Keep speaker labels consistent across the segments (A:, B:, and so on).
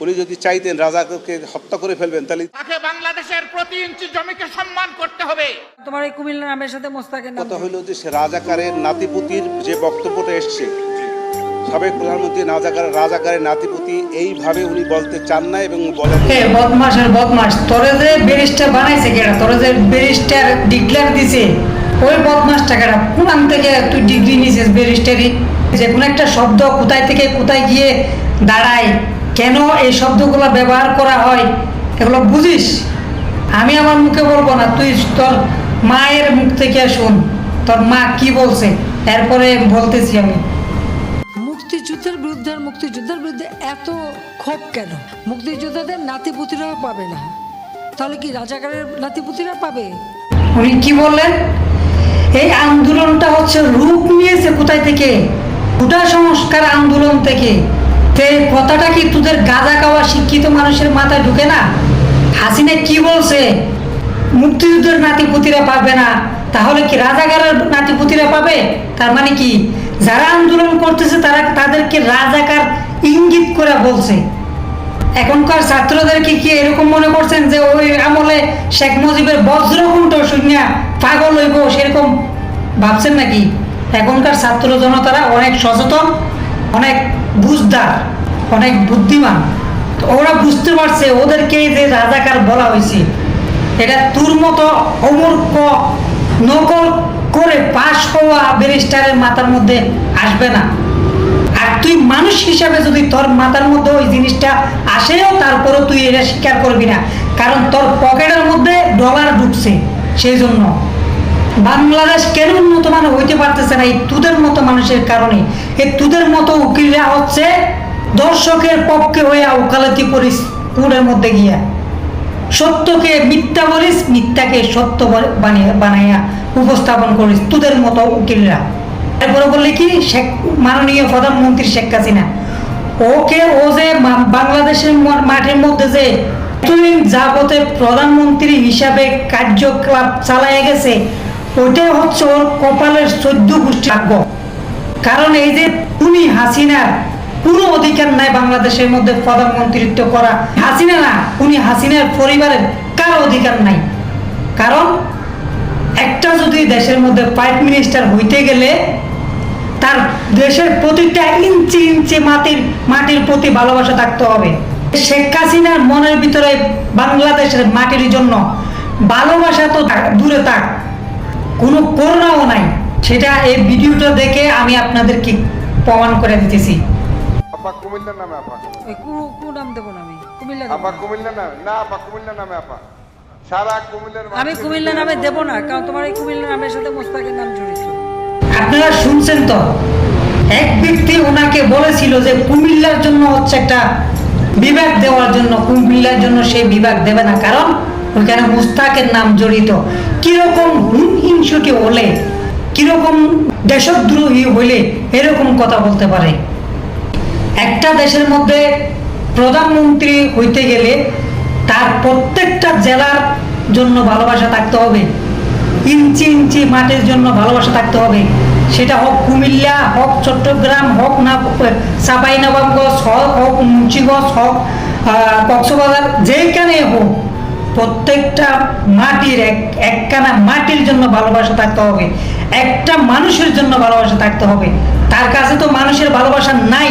A: উনি যদি চাইতেন রাজাকে হত্যা করে ফেলবেন তাহলে
B: তাকে বাংলাদেশের প্রতি ইঞ্চি জমিকে সম্মান করতে হবে।
C: তোমার এই কুমিল্লা নামের সাথে মোস্তাকের নাম
A: কথা হলো যে সে রাজাকারের নাতিপুতির যে বক্তব্যটা এসছে সাবেক প্রধানমন্ত্রী রাজাকার রাজাকারের নাতিপুতি এইভাবে উনি বলতে চান না এবং বলেন
D: বদমাসের বদমাস তোরে যে ব্যারিস্টার বানাইছে কেডা তোরে যে ব্যারিস্টার ডিক্লেয়ার দিছে ওই বদমাসটা কেডা? কোরআন থেকে তুই ডিগ্রি নিছিস ব্যারিস্টারি? যে কোনো একটা শব্দ কোথায় থেকে কোথায় গিয়ে দাঁড়ায় কেন এই শব্দগুলো ব্যবহার করা হয়? এগুলো বুঝিস? আমি আমার মুখে বলব না তুই তোর মায়ের মুখ থেকে শুন তোর মা কি বলছে? এরপরে বলতেছি আমি।
C: মুক্তিযুদ্ধের বিরুদ্ধে মুক্তিযুদ্ধের বিরুদ্ধে এত ক্ষোভ কেন? মুক্তিযোদ্ধাদের নাতিপুতিরাও পাবে না। তাহলে কি রাজাকারের নাতিপুতিরা পাবে?
D: উনি কি বললেন? এই আন্দোলনটা হচ্ছে রূপ নিয়েছে কোথায় থেকে? গোটা সংস্কার আন্দোলন থেকে। কথাটা কি তোদের গাঁজা খাওয়া শিক্ষিত মানুষের মাথায় ঢুকে না? হাসিনা কি বলছে? মুক্তিযুদ্ধের নাতিপুতিরা পাবে না। তাহলে কি রাজাকারের নাতিপুতিরা পাবে? তার মানে কি, যারা আন্দোলন করতেছে তারা তাদেরকে রাজাকার ইঙ্গিত করে বলছে। এখনকার ছাত্রদেরকে কি এরকম মনে করছেন যে ওই আমলে শেখ মুজিবের বজ্রকুণ্ঠ শূন্য পাগল হইব সেরকম ভাবছেন নাকি? এখনকার ছাত্র জনতারা অনেক সচেতন, অনেক বুঝদার, অনেক বুদ্ধিমান। ওরা বুঝতে পারছে, ওদেরকে যে রাজাকার বলা হয়েছে এটা তোর মতো অমূর্খ নকল করে পাশ হওয়া ব্যারিস্টারের মাথার মধ্যে আসবে না। আর তুই মানুষ হিসাবে যদি তোর মাথার মধ্যে ওই জিনিসটা আসেও, তারপরেও তুই এটা স্বীকার করবি না। কারণ তোর পকেটের মধ্যে ডলার ঢুকছে, সেই জন্য। বাংলাদেশ কেন উন্নত মানে হইতে পারতেছে না? এই তুদের মতো মানুষের কারণে। এই তুদের মতো উকিলরা হচ্ছে দর্শকের পক্ষে হয়ে ওকালতি করিস কুড়ের মধ্যে গিয়া। সত্যকে মিথ্যা বলিস, মিথ্যাকে সত্য বানিয়ে বানাইয়া উপস্থাপন করিস তোদের মতো উকিলরা। এরপরে বললি কি? শেখ মাননীয় প্রধানমন্ত্রী শেখ হাসিনা। ওকে ও যে বাংলাদেশের মাঠের মধ্যে যে যাবতে প্রধানমন্ত্রী হিসাবে কার্যকলাপ চালায় গেছে ওইটাই হচ্ছে ওর কপালের চোদ্দ গোষ্ঠী ভাগ্য। কারণ এই যে তুমি হাসিনার কোনো অধিকার নাই বাংলাদেশের মধ্যে প্রধানমন্ত্রিত্ব করা। হাসিনা না, উনি হাসিনার পরিবারের কারও অধিকার নাই। কারণ একটা যদি দেশের মধ্যে প্রাইম মিনিস্টার হইতে গেলে তার দেশের প্রতিটা ইঞ্চি ইঞ্চি মাটির মাটির প্রতি ভালোবাসা থাকতে হবে। শেখ হাসিনার মনের ভিতরে বাংলাদেশের মাটির জন্য ভালোবাসা তো দূরে থাক। কোনো করোনাও নাই। সেটা এই ভিডিওটা দেখে আমি আপনাদেরকে প্রমাণ করে দিতেছি।
E: আপা কুমিল্লার নামে আপা।
C: ওই কু- কু নাম দেবো না আমি। কুমিল্লা
E: আপা কুমিল্লার নামে না আপা কুমিল্লার নামে আপা। সারা কুমিল্লার
C: আমি কুমিল্লা নামে দেবো না কারণ তোমার এই কুমিল্লা নামের সাথে মোস্তাকের নাম জড়িত।
D: আপনারা শুনছেন তো? এক ব্যক্তি ওনাকে বলেছিল যে কুমিল্লার জন্য হচ্ছে একটা বিভাগ দেওয়ার জন্য কুমিল্লার জন্য সেই বিভাগ দেবে না কারণ ওইখানে মুস্তাকের নাম জড়িত। কীরকম হিংসুটি হলে কীরকম দেশদ্রোহী হইলে এরকম কথা বলতে পারে? একটা দেশের মধ্যে প্রধানমন্ত্রী হইতে গেলে তার প্রত্যেকটা জেলার জন্য ভালোবাসা থাকতে হবে। ইঞ্চি ইঞ্চি মাটির জন্য ভালোবাসা থাকতে হবে। সেটা হোক কুমিল্লা, হোক চট্টগ্রাম, হোক না চাপাই নবাবগঞ্জ হোক হোক মুন্সিগঞ্জ, হোক কক্সবাজার, যেখানে হোক প্রত্যেকটা মাটির এক একখানা মাটির জন্য ভালোবাসা থাকতে হবে। একটা মানুষের জন্য ভালোবাসা থাকতে হবে। তার কাছে তো মানুষের ভালোবাসা নাই।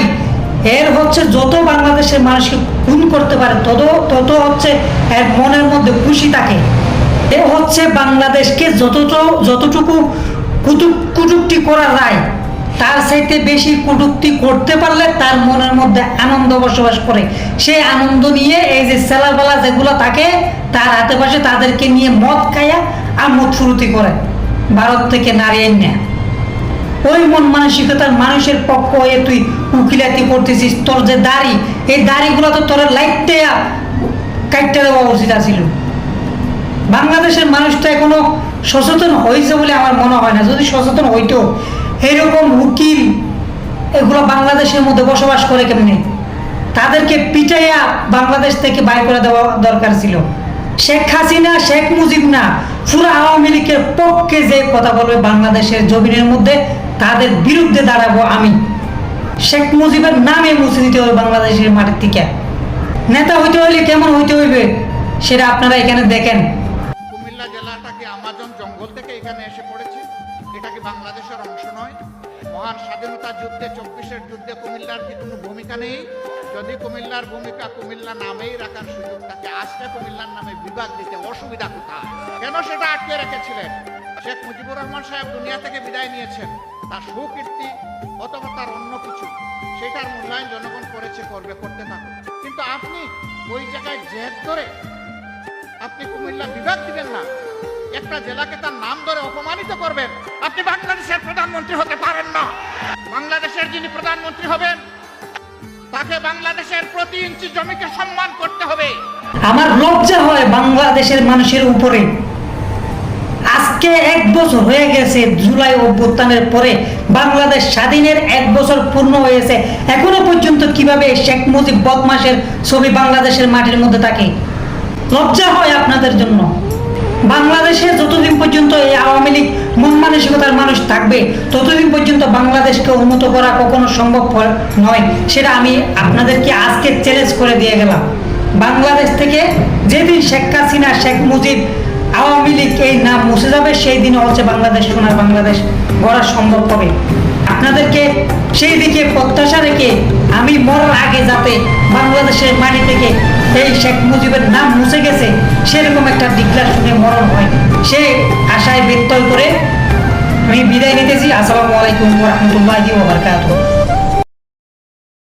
D: এর হচ্ছে যত বাংলাদেশের মানুষকে খুন করতে পারে, তত তত হচ্ছে এর মনের মধ্যে খুশি থাকে। এ হচ্ছে বাংলাদেশকে যতটুকু যতটুকু কুটুক কুটুক্তি করা যায় তার চাইতে বেশি কটুক্তি করতে পারলে তার মনের মধ্যে আনন্দ বসবাস করে। সেই আনন্দ নিয়ে এই যে সেলাবেলা যেগুলো থাকে, তার হাতে পাশে তাদেরকে নিয়ে মদ খাইয়া আর মদ ফুরুতি করে। ভারত থেকে নারিয়ে নেয়। ওই মন মানসিকতার মানুষের পক্ষ হয়ে তুই উকিলাতি করতেছিস। তোর যে দাড়ি, এই দাড়িগুলো তো তোর লাইটতে কাটতে দেওয়া উচিত আছিল। বাংলাদেশের মানুষটা এখনও সচেতন হয়েছে বলে আমার মনে হয় না। যদি সচেতন হইতো, এরকম উকিল এগুলো বাংলাদেশের মধ্যে বসবাস করে কেমনি? তাদেরকে পিটাইয়া বাংলাদেশ থেকে বাইর করে দেওয়া দরকার ছিল। শেখ হাসিনা, শেখ মুজিব না, পুরো আওয়ামী লীগের পক্ষে যে কথা বলবে বাংলাদেশের জমিনের মধ্যে, তাদের বিরুদ্ধে দাঁড়াবো আমি। শেখ মুজিবের নামে মুছে দিতে হবে বাংলাদেশের মাটির থেকে। নেতা হইতে হইলে কেমন হইতে হইবে, সেটা আপনারা এখানে দেখেন।
B: আমাজন জঙ্গল থেকে এখানে এসে পড়েছে। এটা কি বাংলাদেশের অংশ নয়? মহান স্বাধীনতা যুদ্ধে, চব্বিশের যুদ্ধে কুমিল্লার কি কোনো ভূমিকা নেই? যদি কুমিল্লার ভূমিকা কুমিল্লা নামেই রাখার সুযোগ থাকে, আজকে কুমিল্লার নামে বিভাগ দিতে অসুবিধা কোথায়? কেন সেটা আটকে রেখেছিলেন? শেখ মুজিবুর রহমান সাহেব দুনিয়া থেকে বিদায় নিয়েছেন। তার সুকীর্তি অথবা তার অন্য কিছু, সেটার মূল্যায়ন জনগণ করেছে, করবে, করতে থাকুক। কিন্তু আপনি ওই জায়গায় জেদ ধরে আপনি কুমিল্লা বিভাগ দিবেন না? একটা জেলাকে তার নাম ধরে অপমানিত করবেন। আপনি বাংলাদেশের প্রধানমন্ত্রী হতে পারেন না। বাংলাদেশের যিনি প্রধানমন্ত্রী হবেন, তাকে বাংলাদেশের প্রতি ইঞ্চি জমিকে সম্মান করতে হবে।
D: আমার লজ্জা হয় বাংলাদেশের মানুষের উপরে। আজকে এক বছর হয়ে গেছে জুলাই অভ্যুত্থানের পরে বাংলাদেশ স্বাধীনের এক বছর পূর্ণ হয়েছে। এখনও পর্যন্ত কীভাবে শেখ মুজিব বদমাসের ছবি বাংলাদেশের মাটির মধ্যে থাকে? লজ্জা হয় আপনাদের জন্য। বাংলাদেশে যতদিন পর্যন্ত এই আওয়ামী লীগ মন মানসিকতার মানুষ থাকবে, ততদিন পর্যন্ত বাংলাদেশকে উন্নত করা কখনো সম্ভব নয়। সেটা আমি আপনাদেরকে আজকে চ্যালেঞ্জ করে দিয়ে গেলাম। বাংলাদেশ থেকে যেদিন শেখ হাসিনা, শেখ মুজিব আওয়ামী লীগ এই নাম মুছে যাবে, সেই দিনে হচ্ছে বাংলাদেশ সোনার বাংলাদেশ গড়া সম্ভব হবে। আপনাদেরকে সেই দিকে প্রত্যাশা রেখে আমি মরার আগে যাতে বাংলাদেশের মাটি থেকে এই শেখ মুজিবের নাম মুছে গেছে, সেরকম একটা ডিক্লার শুনে মরণ হয়। সে আশায় ব্যত্যয় করে আমি বিদায় নিতেছি। আসসালামু আলাইকুম রহমতুল্লাহি ওবরকাতুহ